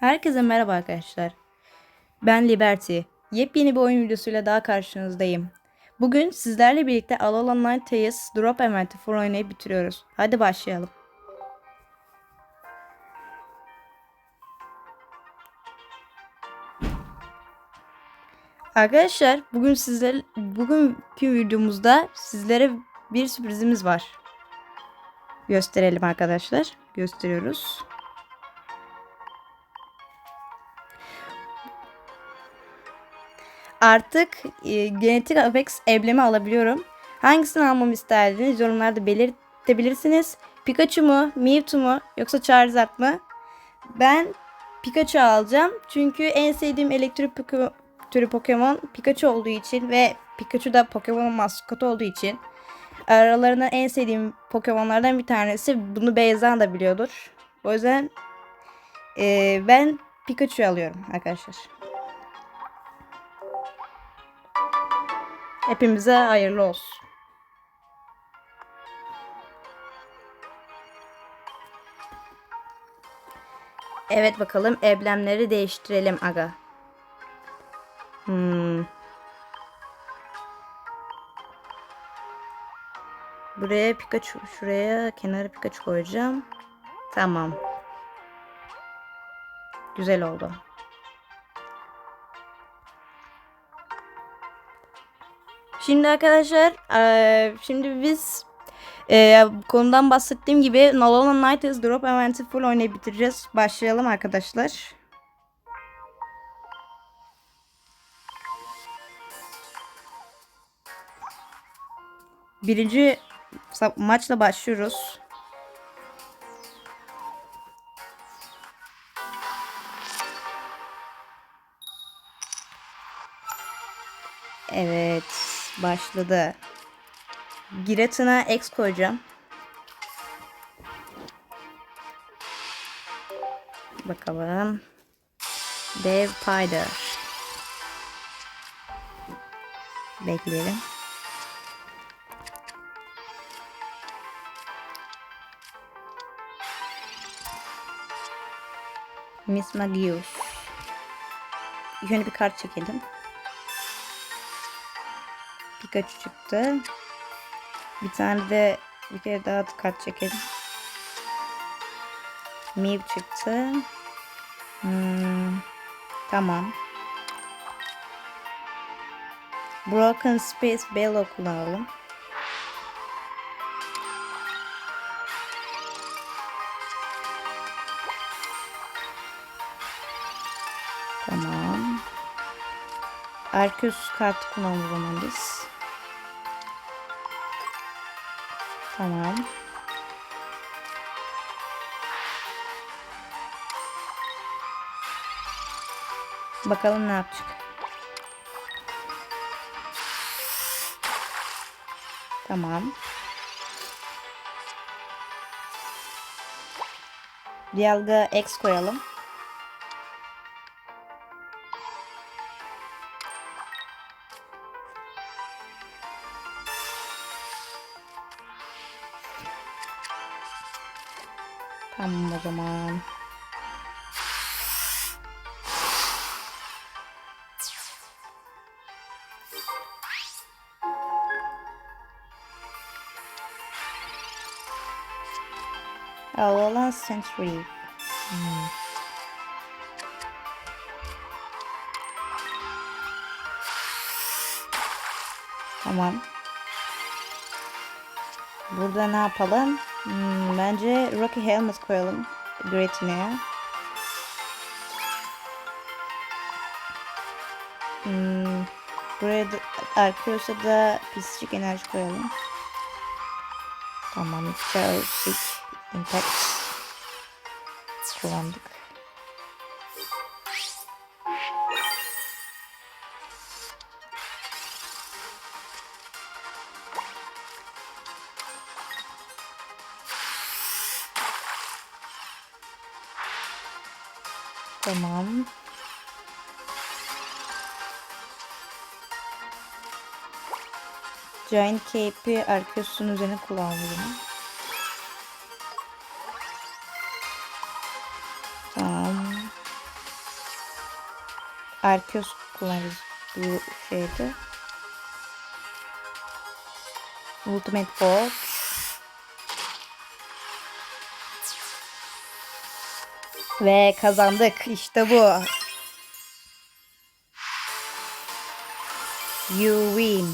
Herkese merhaba arkadaşlar. Ben Liberty. Yepyeni bir oyun videosuyla daha karşınızdayım. Bugün sizlerle birlikte Alola Night Tales Drop Event'i for oynayıp bitiriyoruz. Hadi başlayalım. Arkadaşlar bugün sizler bugünkü videomuzda sizlere bir sürprizimiz var. Gösterelim arkadaşlar. Gösteriyoruz. Artık e, genetik Apex emblemi alabiliyorum. Hangisini almamı isterdiniz yorumlarda belirtebilirsiniz. Pikachu mu, Mewtwo mu yoksa Charizard mı? Ben Pikachu alacağım. Çünkü en sevdiğim elektrik Poko- türü Pokemon Pikachu olduğu için ve Pikachu da Pokemon'un maskotu olduğu için aralarında en sevdiğim Pokemon'lardan bir tanesi. Bunu Beyza da biliyordur. O yüzden e, ben Pikachu alıyorum arkadaşlar. Hepimize hayırlı olsun. Evet bakalım emblemleri değiştirelim aga. Hmm. Buraya Pikachu, şuraya kenara Pikachu koyacağım. Tamam. Güzel oldu. Şimdi arkadaşlar eee, şimdi biz eee, konudan bahsettiğim gibi Nolona Night is Drop Event'i full oynayıp bitireceğiz. Başlayalım arkadaşlar. Birinci maçla başlıyoruz. Evet, başladı. Giratina X koyacağım. Bakalım. Dev Pider. Bekleyelim. Miss Magius. Önce bir kart çekelim. Pikachu çıktı. Bir tane de bir kere daha kart çekelim. Mew çıktı. Hmm, tamam. Broken Space Bellow kullanalım. Tamam. Arceus kartı kullanalım o biz. Tamam. Bakalım ne yapacak. Tamam. Dialga X koyalım. Tamam o zaman. Alolan Century. Hmm. Tamam. Burada ne yapalım? Hmm, bence Rocky Helmet koyalım. Gretine'ye. Hmm, buraya da Arceus'a da pislik enerji koyalım. Tamam. Charging Impact kullandık. Tamam. Giant Cape'i Arceus'un üzerine kullanıyorum. Tamam. Arkeos kullanırız bu şeyde. Ultimate Bolt. Ve kazandık. İşte bu. You win.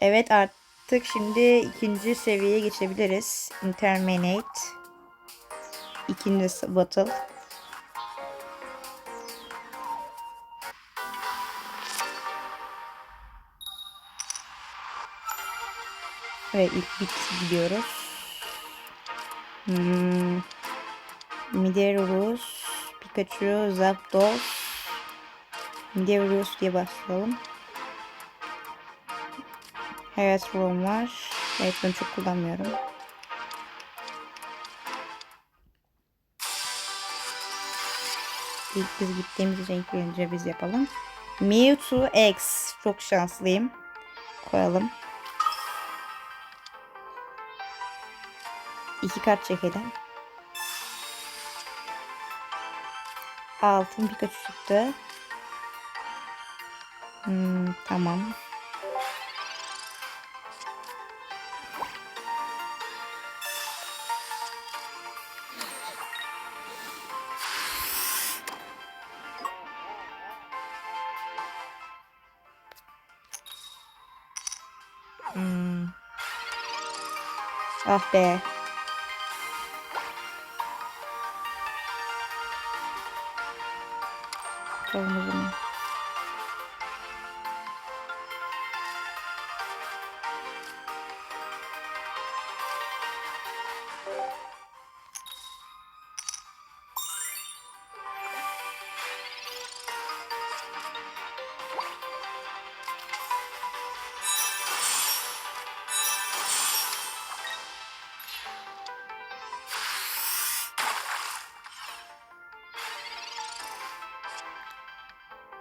Evet artık şimdi ikinci seviyeye geçebiliriz. Interminate. İkinci battle. Evet ilk bit gidiyoruz. Hmm. Mideros, Pikachu, Zapdos. Mideros diye başlayalım. Evet Roam var. Evet ben çok kullanmıyorum. İlk biz gittiğimiz ilk önce biz yapalım. Mewtwo X. Çok şanslıyım. Koyalım. İki kart çekelim. Altın Pikachu çıktı. Hmm, tamam. Hmm. Ah be.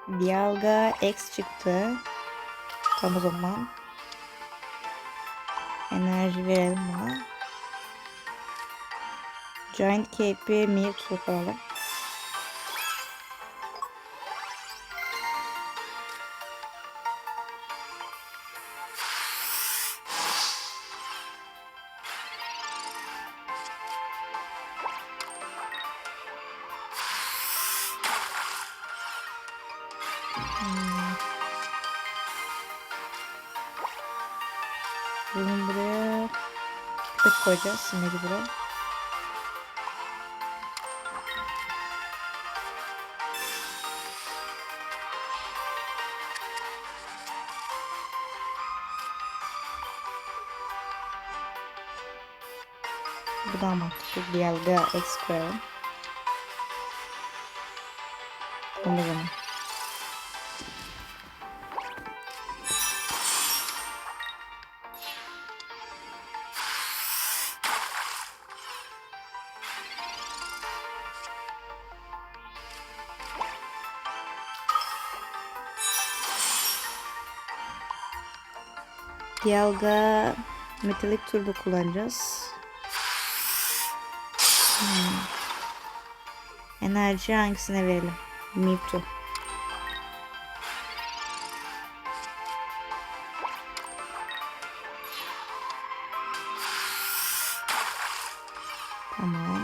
Dialga X çıktı. Tam o zaman. Enerji verelim buna. Giant Cape'i Mewtwo koyalım. Koyacağız mecburen. Bu da mantıklı. Bir yalga X koyalım. Dialga Metalik Turbo kullanacağız. Hmm. Enerji hangisine verelim? Mewtwo. Tamam.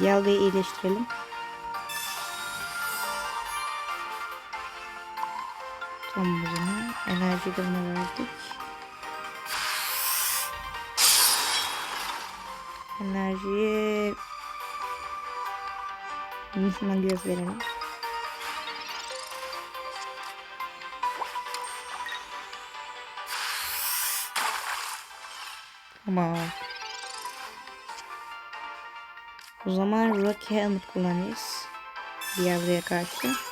Dialga'yı iyileştirelim. O zaman. Enerji buna verdik. Enerjiyi Müslüman göz verelim. Tamam. O zaman Rocky Helmet kullanırız. Diablo'ya karşı.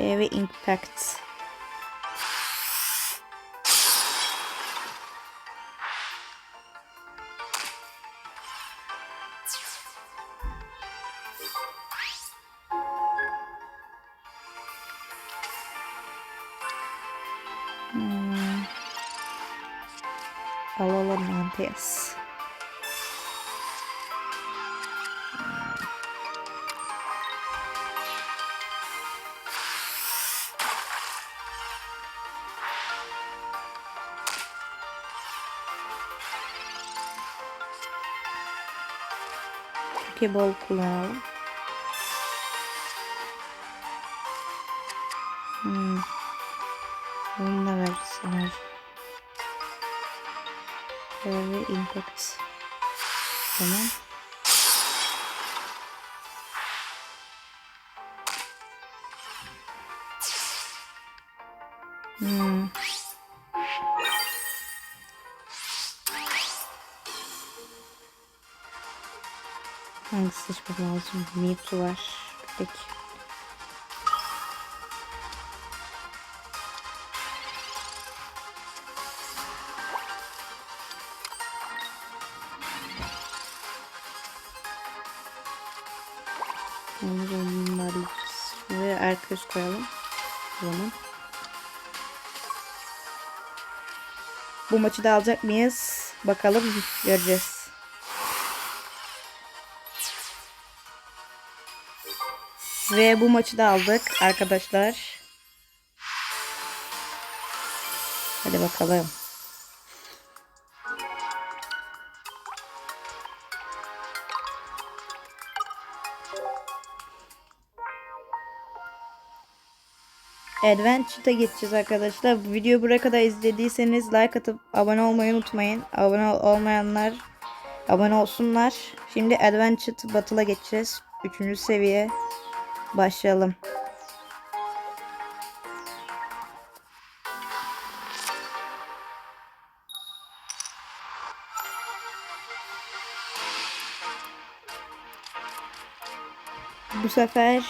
Heavy Impact. Pokeball kullanalım. Lazım? Mewtwo var. Peki. Onları ve Erköz koyalım. O zaman. Bu maçı da alacak mıyız? Bakalım göreceğiz. Ve bu maçı da aldık arkadaşlar. Hadi bakalım. Adventure'a geçeceğiz arkadaşlar. Bu videoyu buraya kadar izlediyseniz like atıp abone olmayı unutmayın. Abone ol- olmayanlar abone olsunlar. Şimdi Adventure Battle'a geçeceğiz. Üçüncü seviye. Başlayalım. Bu sefer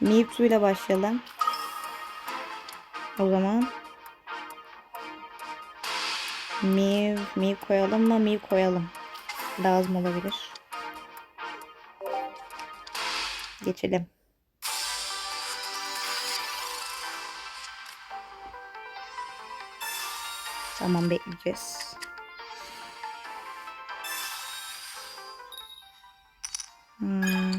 Mewtwo ile başlayalım. O zaman Mew, Mew koyalım mı? Mew koyalım. Lazım olabilir. Geçelim. Tamam bekleyeceğiz. Hmm.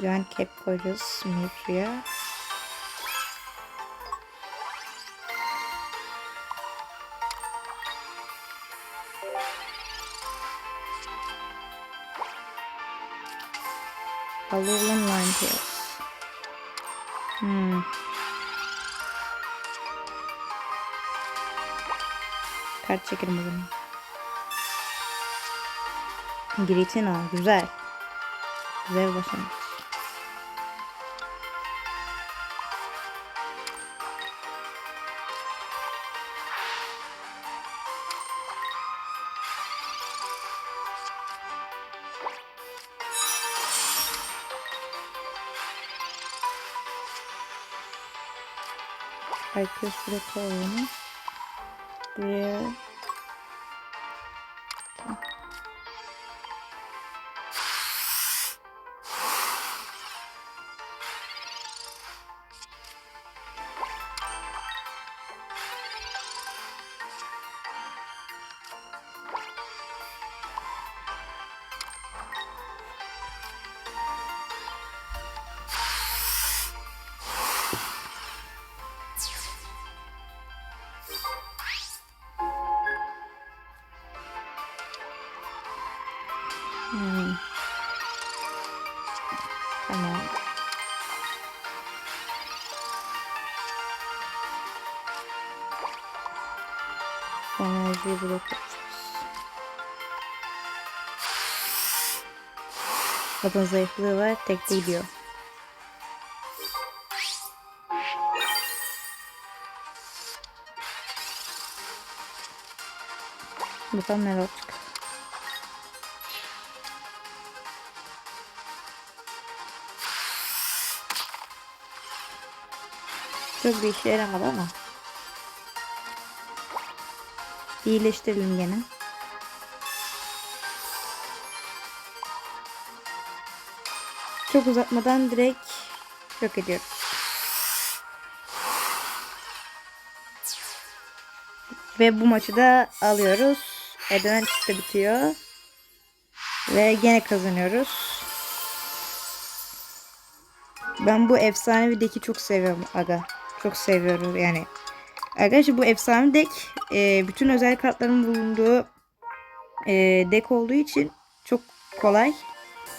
Giant cap koyacağız Mewtwo'ya. Alolan Ninetales. Hmm. Kart çekelim o zaman. Giratina güzel. Güzel başlangıç. Herkes buraya koyalım. Buraya Koyacağız. Zaten zayıflığı var. Tek de gidiyor. Bakalım neler olacak. Çok bir işe yaramadı ama. İyileştirelim gene. çok uzatmadan direkt yok ediyoruz. Ve bu maçı da alıyoruz. Advent de bitiyor. Ve gene kazanıyoruz. Ben bu efsanevi deki çok seviyorum aga. Çok seviyorum yani. Arkadaşlar bu efsane dek e, bütün özel kartların bulunduğu e, dek olduğu için çok kolay.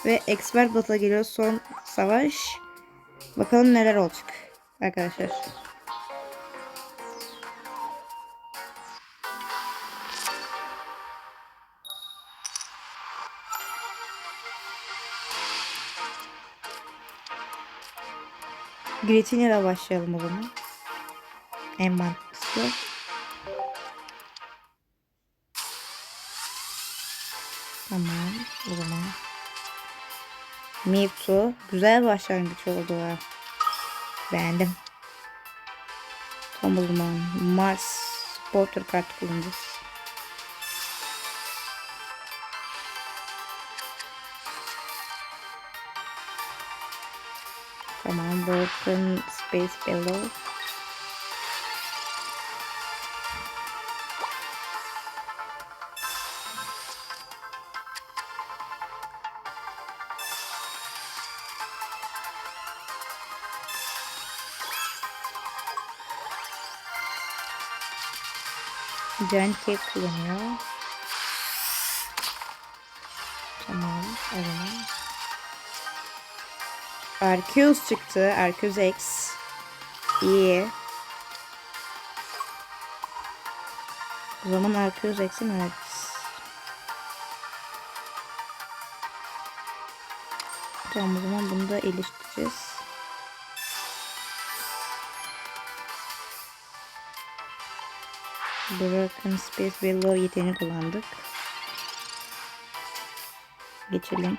Ve expert bata geliyor son savaş. Bakalım neler olacak arkadaşlar. Gretinia'da başlayalım o zaman. En mantıklısı. Tamam o zaman. Mewtwo. Güzel başlangıç oldu. Beğendim. Zaman Mars Sporter kartı kullanacağız. Tamam Broken Space Below. Giant Cake kullanıyor. Tamam, o zaman. Arceus çıktı. Arceus X. İyi. O zaman Arceus X'i mi veririz? Tamam o zaman bunu da eleştireceğiz. Broken Space Below yeteneğini kullandık. Geçelim.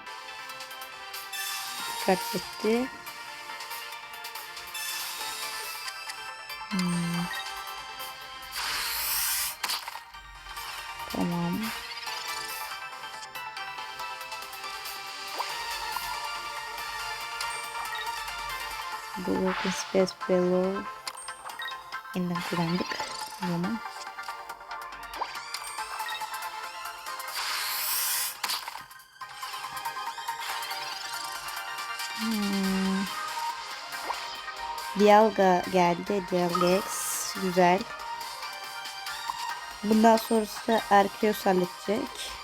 Kaç etti? Hmm. Tamam. Broken Space Below yeniden kullandık. O Dialga geldi. Dialga X. Güzel. Bundan sonrası Arceus halledecek.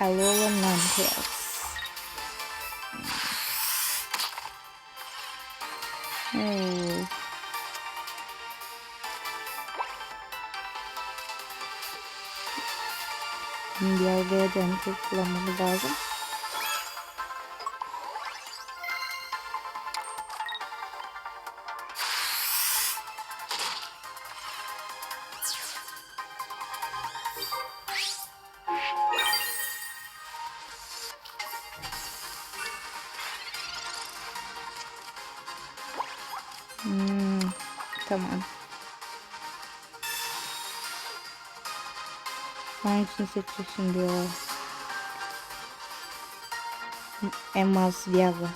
Alola Ninetales. Hmm. Diğer canı çok kullanmamız lazım. Hangisini seçiyorsun diyor. Emmas Diablo.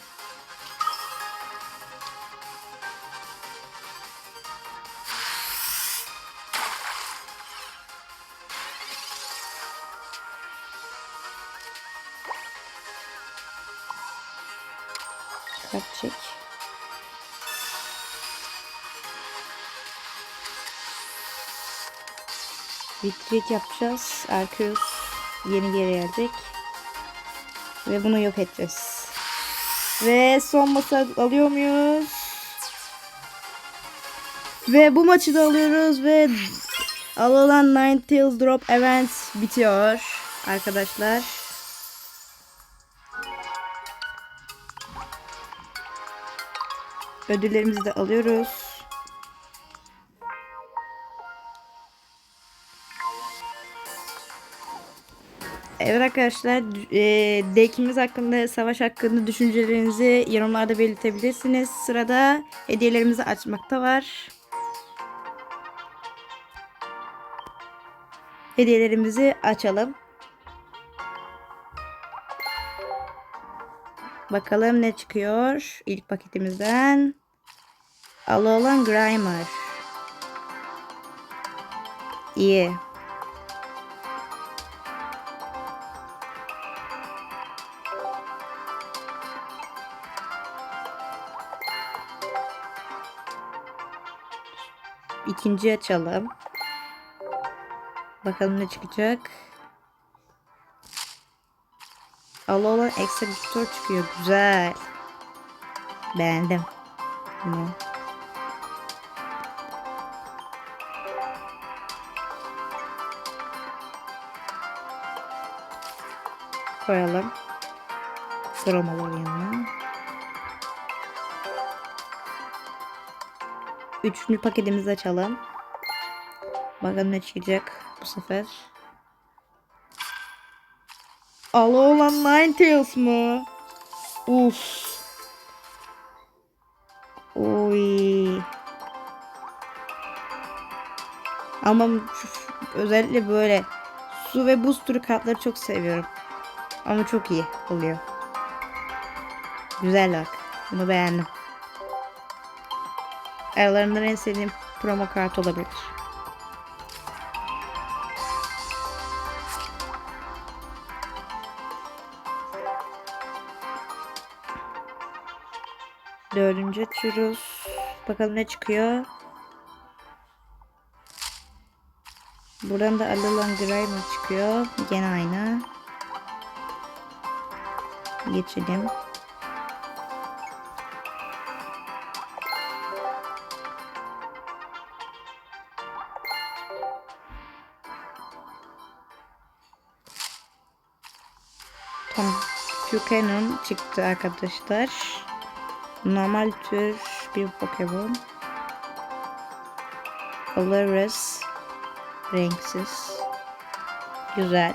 Retreat yapacağız. Arceus yeni geri gelecek. Ve bunu yok edeceğiz. Ve son masa alıyor muyuz? Ve bu maçı da alıyoruz ve alınan Ninetales Drop Events bitiyor arkadaşlar. Ödüllerimizi de alıyoruz. Evet arkadaşlar, e, deckimiz hakkında, savaş hakkında düşüncelerinizi yorumlarda belirtebilirsiniz. Sırada hediyelerimizi açmakta var. Hediyelerimizi açalım. Bakalım ne çıkıyor ilk paketimizden. Alolan Grimer. İyi. İkinci açalım. Bakalım ne çıkacak. Alolan Extra Restore çıkıyor. Güzel. Beğendim. Bunu. Koyalım. Kromaları yanına. Üçüncü paketimizi açalım. Bakalım ne çıkacak bu sefer. Alolan Ninetales mı? Uf. Oy. Ama özellikle böyle su ve buz türü kartları çok seviyorum. Ama çok iyi oluyor. Güzel bak. Bunu beğendim. Aralarından en sevdiğim promo kart olabilir. Dördüncü açıyoruz. Bakalım ne çıkıyor. Buradan da Alolan Grimer çıkıyor. Gene aynı. Geçelim. Buchanan çıktı arkadaşlar. Normal tür bir Pokemon. Colorless. Renksiz. Güzel.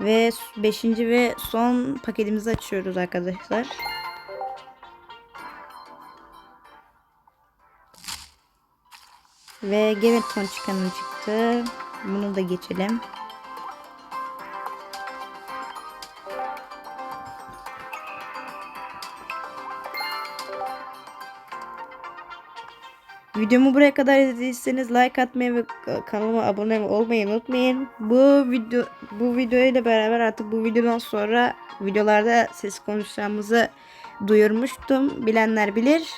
Ve beşinci ve son paketimizi açıyoruz arkadaşlar. Ve Geneton çıkanı çıktı. Bunu da geçelim. Videomu buraya kadar izlediyseniz like atmayı ve kanalıma abone olmayı unutmayın. Bu video bu video ile beraber artık bu videodan sonra videolarda ses konuşacağımızı duyurmuştum. Bilenler bilir.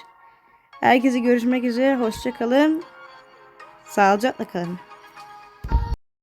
Herkese görüşmek üzere. Hoşça kalın. Sağlıcakla kalın.